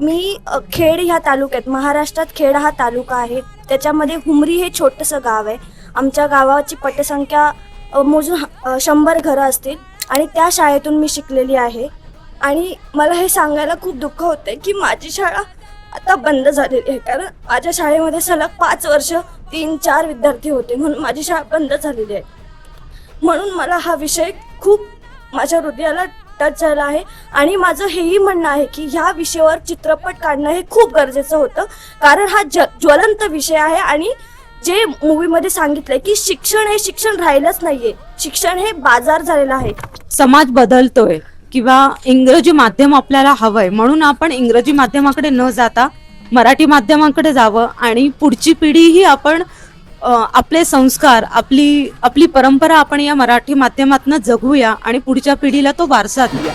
मी अ, खेड ह्या तालुक्यात महाराष्ट्रात खेड हा तालुका आहे. त्याच्यामध्ये हुमरी हे छोटंसं गाव आहे. आमच्या गावाची पटसंख्या अ, मोजून अ, शंभर घरं असतील आणि त्या शाळेतून मी शिकलेली आहे. आणि मला हे सांगायला खूप दुःख होते की माझी शाळा आता बंद झालेली आहे. कारण माझ्या शाळेमध्ये सलग पाच वर्ष तीन चार विद्यार्थी होते म्हणून माझी शाळा बंद झालेली आहे. म्हणून मला हा विषय खूप माझ्या हृदयाला टच झाला आहे. आणि माझं हेही म्हणणं आहे की ह्या विषयावर चित्रपट काढणं हे खूप गरजेचं होतं. कारण हा ज ज्वलंत विषय आहे आणि जे मूवीमध्ये सांगितलंय की शिक्षण हे शिक्षण राहिलंच नाहीये. शिक्षण हे बाजार झालेलं आहे. समाज बदलतोय किंवा इंग्रजी माध्यम आपल्याला हवंय म्हणून आपण इंग्रजी माध्यमाकडे न जाता मराठी माध्यमाकडे जावं आणि पुढची पिढीही आपण आपले संस्कार आपली आपली परंपरा आपण या मराठी माध्यमातून जगूया आणि पुढच्या पिढीला तो वारसा देऊया.